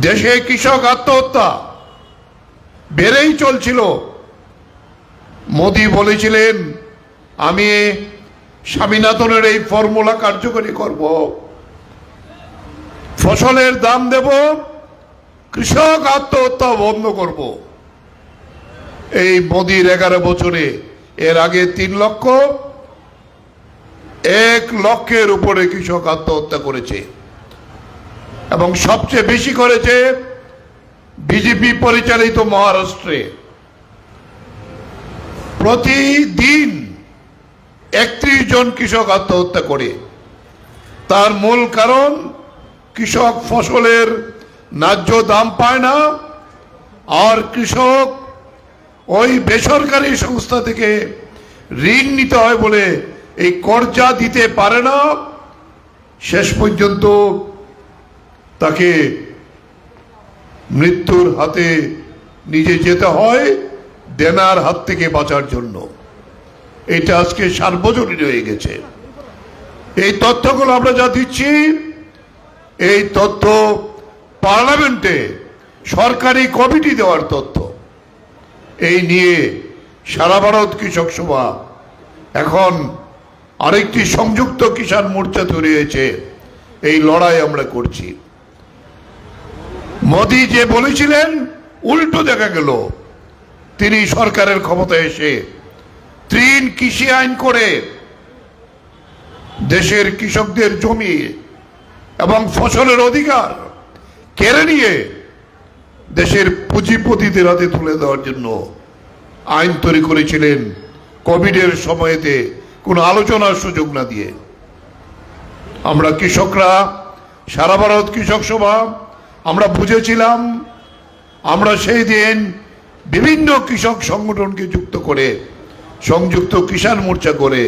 দেশে কৃষক আত্মহত্যা। বেড়েই চলছিল। মোদি বলেছিলেন, আমি স্বামীনাথনের এই ফর্মুলা কার্যকরী করব। ফসলের দাম দেব, কৃষক আত্মহত্যা বন্ধ করব। এই মোদির এগারো বছরে, এর আগে তিন লক্ষ, এক লক্ষের উপরে কৃষক আত্মহত্যা করেছে। এবং সবচেয়ে বেশি করেছে বিজেপি পরিচালিত মহারাষ্ট্রে। প্রতিদিন একত্রিশ জন কৃষক আত্মহত্যা করে। তার মূল কারণ, কৃষক ফসলের ন্যায্য দাম পায় না, আর কৃষক ওই বেসরকারি সংস্থা থেকে ঋণ নিতে হয় বলে এই কর্জা দিতে পারে না। শেষ পর্যন্ত তাকে মৃত্যুর হাতে নিজে যেতে হয় দেনার হাত থেকে বাঁচার জন্য। এটা আজকে সার্বজনীন হয়ে গেছে। এই তথ্যগুলো আমরা যা দিচ্ছি, এই তথ্য পার্লামেন্টে সরকারি কমিটি দেওয়ার তথ্য। এই নিয়ে সারা ভারত কৃষক সভা। এখন আরেকটি সংযুক্ত কিষাণ মোর্চা তৈরি হয়েছে। এই লড়াই আমরা করছি। মোদি যে বলেছিলেন, উল্টো দেখা গেল। তিনি সরকারের ক্ষমতায় এসে ত্রিন কৃষি আইন করে দেশের কৃষকদের জমি এবং ফসলের অধিকার কেড়ে নিয়ে দেশের পুঁজিপতিদের হাতে তুলে দেওয়ার জন্য আইন তৈরি করেছিলেন কোভিডের সময়তে কোনো আলোচনার সুযোগ না দিয়ে। আমরা কৃষকরা, সারা ভারত কৃষক সভা আমরা বুঝেছিলাম, আমরা সেই দিন বিভিন্ন কৃষক সংগঠনকে যুক্ত করে, সংযুক্ত কিষাণ মোর্চা করে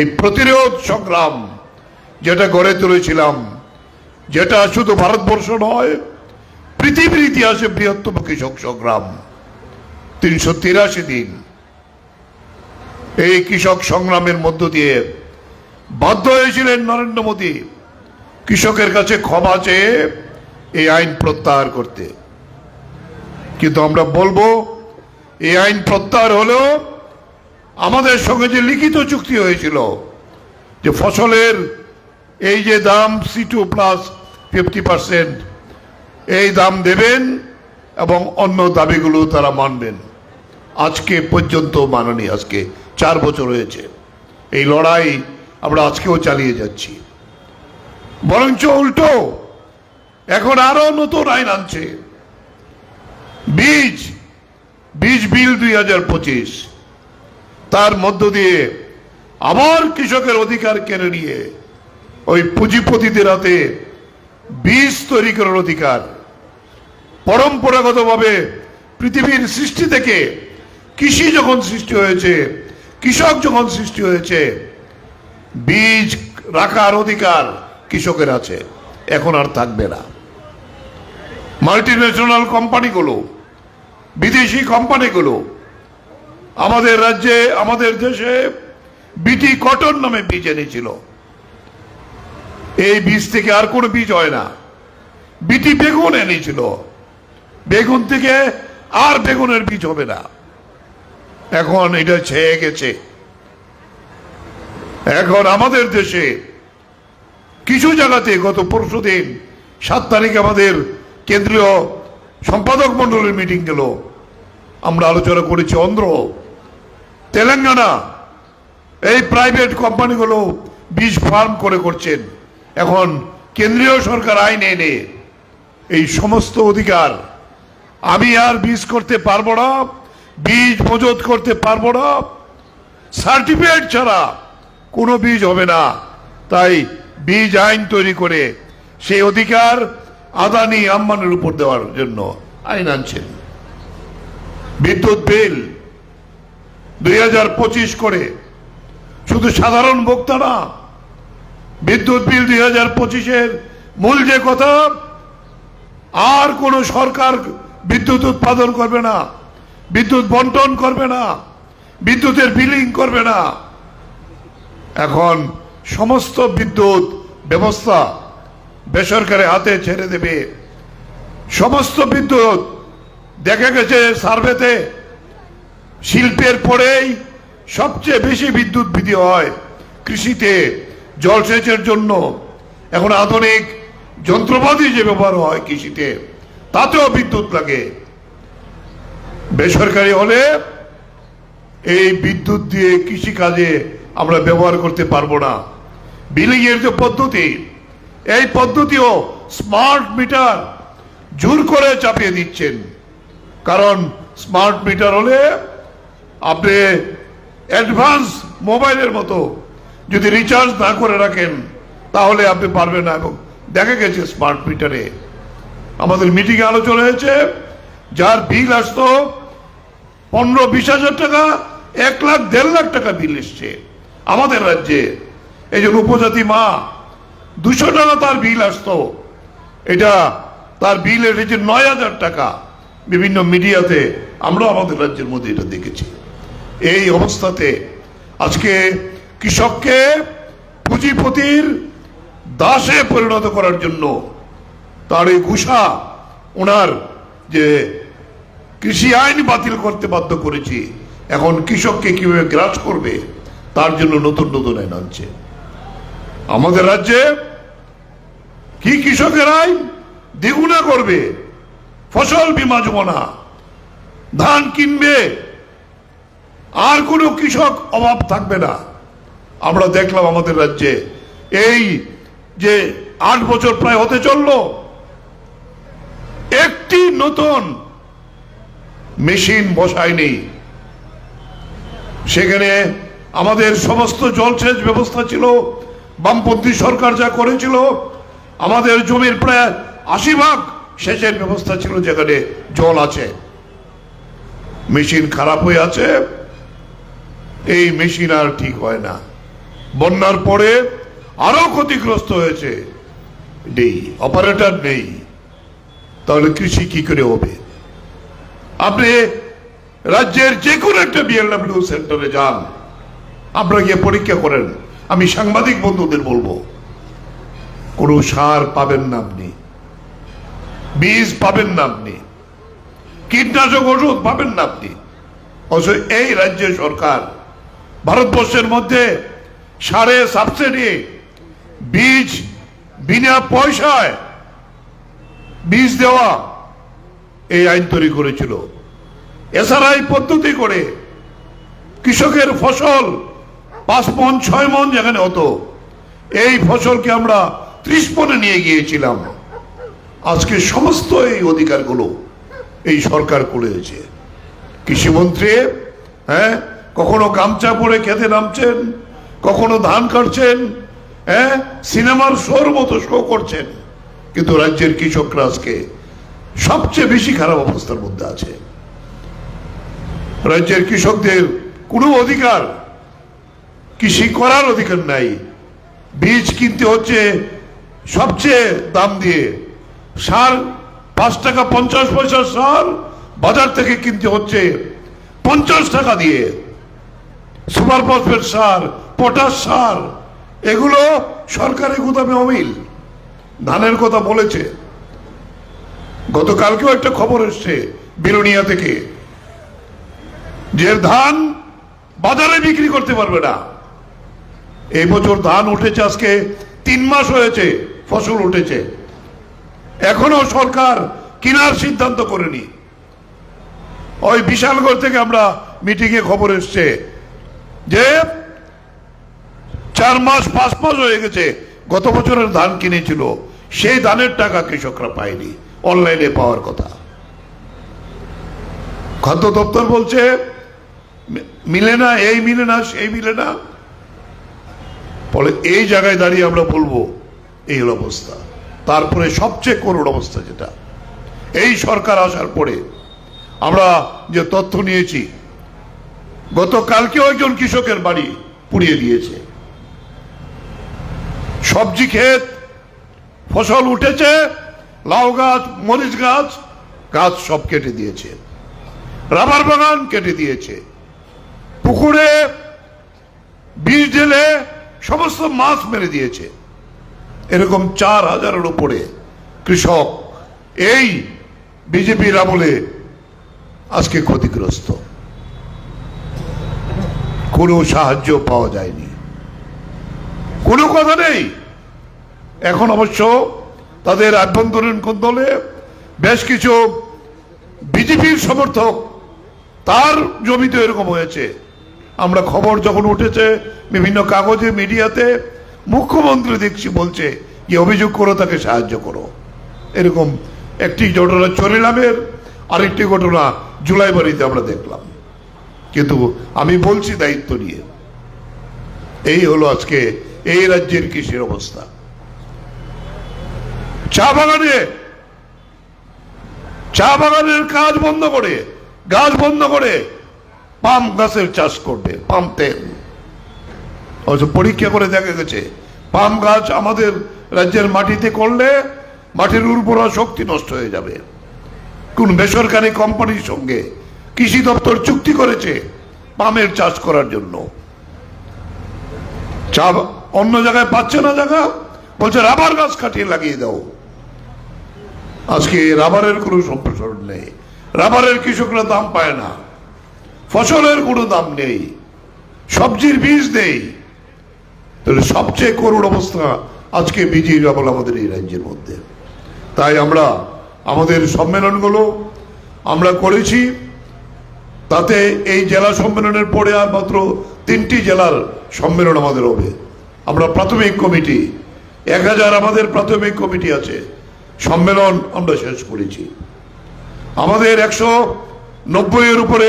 এই প্রতিরোধ সংগ্রাম যেটা গড়ে তুলেছিলাম, যেটা শুধু ভারতবর্ষ নয়, পৃথিবীর ইতিহাসে বৃহত্তম কৃষক সংগ্রাম। তিনশো তিরাশি দিন এই কৃষক সংগ্রামের মধ্য দিয়ে বাধ্য হয়েছিলেন নরেন্দ্র মোদী। কৃষকের কাছে ক্ষমা চেয়ে এই আইন প্রত্যাহার করতে। কিন্তু আমরা বলব, এই আইন প্রত্যাহার হলেও আমাদের সঙ্গে যে লিখিত চুক্তি হয়েছিল, যে ফসলের এই যে দাম C two plus fifty percent এই দাম দেবেন এবং অন্য দাবিগুলো তারা মানবেন। আজকে পর্যন্ত মাননি, আজকে চার বছর হয়েছে। এই লড়াই আমরা আজকেও চালিয়ে যাচ্ছি। বরঞ্চ উল্টো এখন আরও নতুন আইন আনছে। বীজ বীজ বিল দুই হাজার পঁচিশ। তার মধ্য দিয়ে আবার কৃষকের অধিকার কেড়ে নিয়ে ওই পুঁজিপতিদের হাতে বীজ তৈরি করার অধিকার। পরম্পরাগতভাবে পৃথিবীর সৃষ্টি থেকে কৃষি যখন সৃষ্টি হয়েছে, কৃষক যখন সৃষ্টি হয়েছে, বীজ রাখার অধিকার কৃষকের আছে। এখন আর থাকবে না। মাল্টি ন্যাশনাল কোম্পানিগুলো বিদেশি কোম্পানিগুলো আমাদের রাজ্যে, আমাদের দেশে বিটি কটন নামে বীজ এনেছিল। এই বীজ থেকে আর কোনো বীজ হয় না। বিটি বেগুন এনেছিল। বেগুন থেকে আর বেগুনের বীজ হবে না। এখন এটা ছেয়ে গেছে। এখন আমাদের দেশে কিছু জায়গাতে গত পরশু দিন সাত তারিখে আমাদের কেন্দ্রীয় সম্পাদক মন্ডলের মিটিং গেল। আমরা আলোচনা করেছি অন্ধ্র। তেলেঙ্গানা, এই প্রাইভেট কোম্পানিগুলো বীজ ফার্ম করে করছেন। এখন কেন্দ্রীয় সরকার আইন এনে এই সমস্ত অধিকার আমি আর বীজ করতে পারব না, বীজ মজুত করতে পারব না সার্টিফিকেট ছাড়া কোনো বীজ হবে না। তাই বীজ আইন তৈরি করে সেই অধিকার আদানি আম্বানের উপর দেওয়ার জন্য আইন আনছেন। বিদ্যুৎ বিল দুই হাজার পঁচিশ করে। শুধু সাধারণ ভোক্তা না, বিদ্যুৎ বিল দুই হাজার পঁচিশের মূল যে কথা, আর কোন সরকার বিদ্যুৎ উৎপাদন করবে না, বিদ্যুৎ বন্টন করবে না, বিদ্যুতের বিলিং করবে না। এখন সমস্ত বিদ্যুৎ ব্যবস্থা বেসরকারি হাতে ছেড়ে দেবে। সমস্ত বিদ্যুৎ দেখা গেছে সার্ভেতে, শিল্পের পরেই সবচেয়ে বেশি বিদ্যুৎ বিধি হয় কৃষিতে জলসেচের জন্য। এখন আধুনিক যন্ত্রপাতি যে ব্যবহার হয় কৃষিতে, তাতেও বিদ্যুৎ লাগে। বেসরকারি হলে এই বিদ্যুৎ দিয়ে কৃষি কাজে আমরা ব্যবহার করতে পারব না। বিলিংয়ের যে পদ্ধতি এই পদ্ধতিও স্মার্ট মিটার জোর করে চাপিয়ে দিচ্ছেন। কারণ স্মার্ট মিটার হলে আপনি অ্যাডভান্স মোবাইলের মতো যদি রিচার্জ না করে রাখেন, তাহলে আপনি পারবেন না। এবং দেখা গেছে স্মার্ট মিটারে। আমাদের মিটিংয়ে আলোচনা হয়েছে, যার বিল আসতো পনেরো বিশ হাজার টাকা, এক লাখ দেড় লাখ টাকা বিল এসছে। আমাদের রাজ্যে এই উপজাতি মা দুশো টাকা তার বিল আসতো। এটা তার বিল এসেছে নয় হাজার টাকা। বিভিন্ন মিডিয়াতে আমরা আমাদের রাজ্যের মধ্যে এটা দেখেছি। এই অবস্থাতে আজকে কৃষককে পুঁজিপতির দাসে পরিণত করার জন্য তার এই ঘুষা ওনার যে কৃষি আইন বাতিল করতে বাধ্য করেছি, এখন কৃষককে কীভাবে গ্রাস করবে, তার জন্য নতুন নতুন আইন আনছে। আমাদের রাজ্যে কি কৃষকের আইন দ্বিগুণা করবে? ফসল বীমা যোজনা ধান কিনবে, আর কোনো কৃষক অভাব থাকবে না। আমরা দেখলাম আমাদের রাজ্যে এই যে আট বছর প্রায় হতে চলল, একটি নতুন মেশিন বসায়নি। সেখানে আমাদের সমস্ত জলসেচ ব্যবস্থা ছিল বামপন্থী সরকার যা করেছিল, আমাদের জমির প্রায় আশি ভাগ সেচের ব্যবস্থা ছিল যেখানে জল আছে। মেশিন খারাপ হয়ে আছে, এই মেশিন আর ঠিক হয় না। বন্যার পরে আরও ক্ষতিগ্রস্ত হয়েছে। নেই অপারেটর নেই। তাহলে কৃষি কি করে হবে? আপনি রাজ্যের যে কোনো একটা বিএলডাব্লিউ সেন্টারে যান আপনারা গিয়ে পরীক্ষা করেন। আমি সাংবাদিক বন্ধুদের বলব, কোনো সার পাবেন না আপনি। বীজ পাবেন না আপনি। কীটনাশক ওষুধ পাবেন না আপনি। অথচ এই রাজ্যের সরকার ভারতবর্ষের মধ্যে সারে সাবসিডি, বীজ বিনা পয়সায় বীজ দেওয়া এই আইন তৈরি করেছিল। এছাড়া এই পদ্ধতি করে কৃষকের ফসল পাঁচ মন, ছয় মন যেখানে হতো, এই ফসলকে আমরা ত্রিশ মনে নিয়ে গিয়েছিলাম। আজকে সমস্ত এই অধিকারগুলো এই সরকার করেছে কৃষিমন্ত্রী হ্যাঁ কখনো গামছা পরে খেতে নামছেন, কখনো ধান কাটছেন হ্যাঁ সিনেমার শোর মতো শো করছেন, কিন্তু রাজ্যের কৃষকরা আজকে সবচেয়ে বেশি খারাপ অবস্থার মধ্যে আছে। রাজ্যের কৃষকদের কোনো অধিকার কৃষি করার অধিকার নাই। বীজ কিনতে হচ্ছে সবচেয়ে দাম দিয়ে। সার পাঁচ টাকা পঞ্চাশ পয়সা সার বাজার থেকে কিনতে হচ্ছে পঞ্চাশ টাকা দিয়ে। সুপার ফসফেট সার, পটাশ সার, এগুলো সরকারি গুদামে অমিল। ধানের কথা বলেছে। গতকালকেও একটা খবর এসছে বিরোনিয়া থেকে যে ধান বাজারে বিক্রি করতে পারবে না। এই বছর ধান উঠেছে আজকে তিন মাস হয়েছে, ফসল উঠেছে। এখনও সরকার কেনার সিদ্ধান্ত করেনি। ওই বিশালগড় থেকে আমরা মিটিংয়ে খবর এসছে যে চার মাস, পাঁচ মাস হয়ে গেছে, গত বছরের ধান কিনেছিল। সেই ধানের টাকা কৃষকরা পায়নি, অনলাইনে পাওয়ার কথা। খাদ্য দপ্তর বলছে মিলে না, এই মিলে না, সেই মিলে না। ফলে এই জায়গায় দাঁড়িয়ে আমরা বলব, এই হলো অবস্থা। তারপরে সবচেয়ে করুণ অবস্থা যেটা, এই সরকার আসার পরে আমরা যে তথ্য নিয়েছি, গতকালকেও একজন কৃষকের বাড়ি পুড়িয়ে দিয়েছে। সবজি ক্ষেত, ফসল উঠেছে, লাউ গাছ, মরিচ গাছ গাছ সব কেটে দিয়েছে। রাবার বাগান কেটে দিয়েছে। পুকুরে, বীজ ঢেলে সমস্ত মাছ মেরে দিয়েছে। এরকম চার হাজারের উপরে কৃষক এই বিজেপির আমলে আজকে ক্ষতিগ্রস্ত। কোনো সাহায্য পাওয়া যায়নি। কোনো কথা নেই। এখন অবশ্য তাদের আভ্যন্তরীণ কোন্দলে বেশ কিছু বিজেপির সমর্থক তার জমিতে এরকম হয়েছে। আমরা খবর যখন উঠেছে বিভিন্ন কাগজে, মিডিয়াতে মুখ্যমন্ত্রী দেখছি বলছে যে অভিযোগ করো, তাকে সাহায্য করো। এরকম একটি ঘটনা চরিলামের, আরেকটি ঘটনা জুলাই বাড়িতে আমরা দেখলাম। কিন্তু আমি বলছি দায়িত্ব নিয়ে, এই হলো আজকে, এই রাজ্যের কৃষির অবস্থা। চা বাগানে, চা বাগানের কাজ বন্ধ করে, গাছ বন্ধ করে পাম গাছের চাষ করবে, পাম তেল। অবশ্য পরীক্ষা করে দেখা গেছে, পাম গাছ আমাদের রাজ্যের মাটিতে করলে মাটির উর্বরা শক্তি নষ্ট হয়ে যাবে। কোন বেসরকারি কোম্পানির সঙ্গে কৃষি দপ্তর চুক্তি করেছে পামের চাষ করার জন্য। চা অন্য জায়গায় পাচ্ছে না জায়গা, বলছে রাবার গাছ কাটিয়ে লাগিয়ে দাও। আজকে রাবারের কোনো সম্প্রসারণ নেই। রাবারের কৃষকরা দাম পায় না। ফসলের কোনো দাম নেই। সবজির বীজ নেই। তাহলে সবচেয়ে করুণ অবস্থা আজকে বিজয়ী রাবল আমাদের এই রাজ্যের মধ্যে। তাই আমরা আমাদের সম্মেলনগুলো আমরা করেছি, তাতে এই জেলা সম্মেলনের পরে আর মাত্র তিনটি জেলার সম্মেলন আমাদের হবে। আমরা প্রাথমিক কমিটি, এক হাজার আমাদের প্রাথমিক কমিটি আছে, সম্মেলন আমরা শেষ করেছি। আমাদের একশো নব্বইয়ের উপরে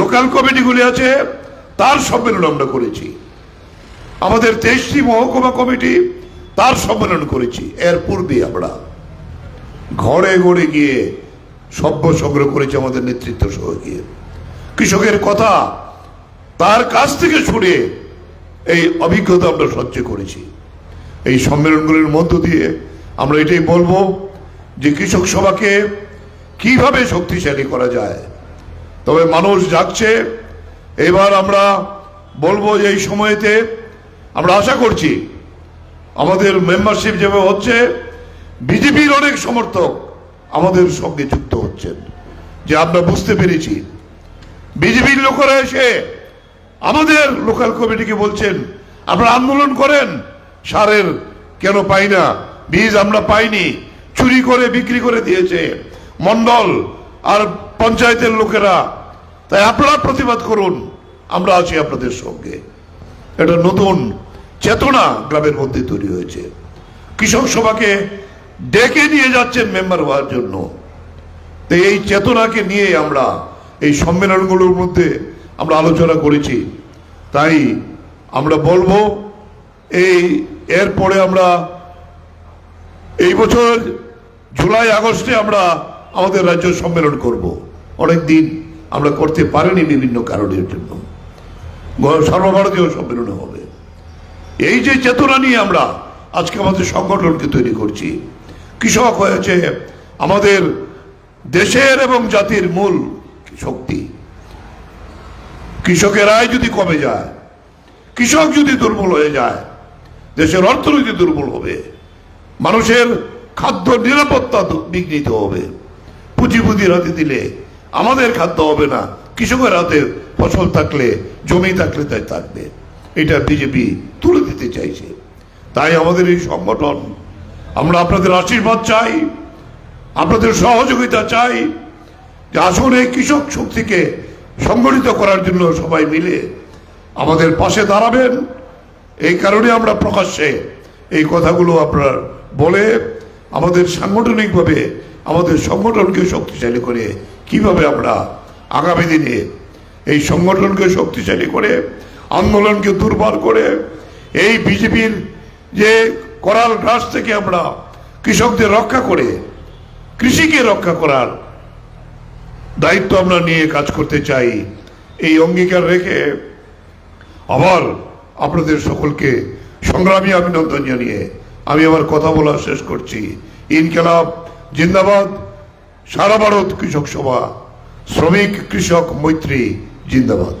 লোকাল কমিটিগুলি আছে, তার সম্মেলন আমরা করেছি। আমাদের তেইশটি মহকুমা কমিটি তার সম্মেলন করেছি। এর পূর্বে আমরা ঘরে ঘরে গিয়ে সভ্য সংগ্রহ করেছি আমাদের নেতৃত্ব সহ গিয়ে। কৃষকের কথা তার কাছ থেকে শুনে এই অভিজ্ঞতা আমরা সহ্য করেছি। এই সম্মেলনগুলির মধ্য দিয়ে আমরা এটাই বলব যে কৃষক সভাকে কীভাবে শক্তিশালী করা যায়। তবে মানুষ যাচ্ছে এবার আমরা বলব যে এই সময়েতে আমরা আশা করছি আমাদের মেম্বারশিপ যেভাবে হচ্ছে, বিজেপির অনেক সমর্থক আমাদের সঙ্গে যুক্ত হচ্ছেন, যে আমরা বুঝতে পেরেছি। বিজেপির লোকেরা এসে আমাদের লোকাল কমিটিকে বলছেন, আপনারা আন্দোলন করেন, সারের কেন পাই না? বীজ আমরা পাইনি, চুরি করে বিক্রি করে দিয়েছে মন্ডল আর পঞ্চায়েতের লোকেরা। তাই আপনারা প্রতিবাদ করুন, আমরা আছি আপনাদের সঙ্গে। এটা নতুন চেতনা গ্রামের মধ্যে তৈরি হয়েছে। কৃষক সভাকে ডেকে নিয়ে যাচ্ছেন মেম্বার হওয়ার জন্য। তো এই চেতনাকে নিয়ে আমরা এই সম্মেলনগুলোর মধ্যে আমরা আলোচনা করেছি। তাই আমরা বলব, এই এরপরে আমরা এই বছর জুলাই, আগস্টে আমরা আমাদের রাজ্য সম্মেলন করব। অনেক দিন আমরা করতে পারিনি বিভিন্ন কারণের জন্য। সর্বভারতীয় সম্মেলনে হবে। এই যে চেতনা নিয়ে আমরা আজকে আমাদের সংগঠনকে তৈরি করছি, কৃষক হয়েছে আমাদের দেশের এবং জাতির মূল শক্তি। কৃষকের আয় যদি কমে যায়, কৃষক যদি দুর্বল হয়ে যায়, দেশের অর্থনীতি দুর্বল হবে, মানুষের খাদ্য নিরাপত্তা বিঘ্নিত হবে। পুঁজিপুঁজির হাতে দিলে আমাদের খাদ্য হবে না, কৃষকের হাতে ফসল থাকলে, জমি থাকলে তাই থাকবে। এটা বিজেপি তুলে দিতে চাইছে। তাই আমাদের এই সংগঠন, আমরা আপনাদের আশীর্বাদ চাই, আপনাদের সহযোগিতা চাই, যে আসলে এই কৃষক শক্তিকে সংগঠিত করার জন্য সবাই মিলে আমাদের পাশে দাঁড়াবেন। এই কারণে আমরা প্রকাশ্যে এই কথাগুলো আপনার বলে আমাদের সাংগঠনিকভাবে আমাদের সংগঠনকে শক্তিশালী করে কীভাবে আমরা আগামী দিনে এই সংগঠনকে শক্তিশালী করে আন্দোলনকে দুর্বার করে এই বিজেপির যে করাল গ্রাস থেকে আমরা কৃষকদের রক্ষা করে, কৃষিকে রক্ষা করার দায়িত্ব আমরা নিয়ে কাজ করতে চাই। এই অঙ্গীকার রেখে আবার আপনাদের সকলকে সংগ্রামী অভিনন্দন জানিয়ে আমি আমার কথা বলা শেষ করছি। ইনকেলাব, জিন্দাবাদ, সারা ভারত কৃষক সভা, শ্রমিক, কৃষক, মৈত্রী, জিন্দাবাদ।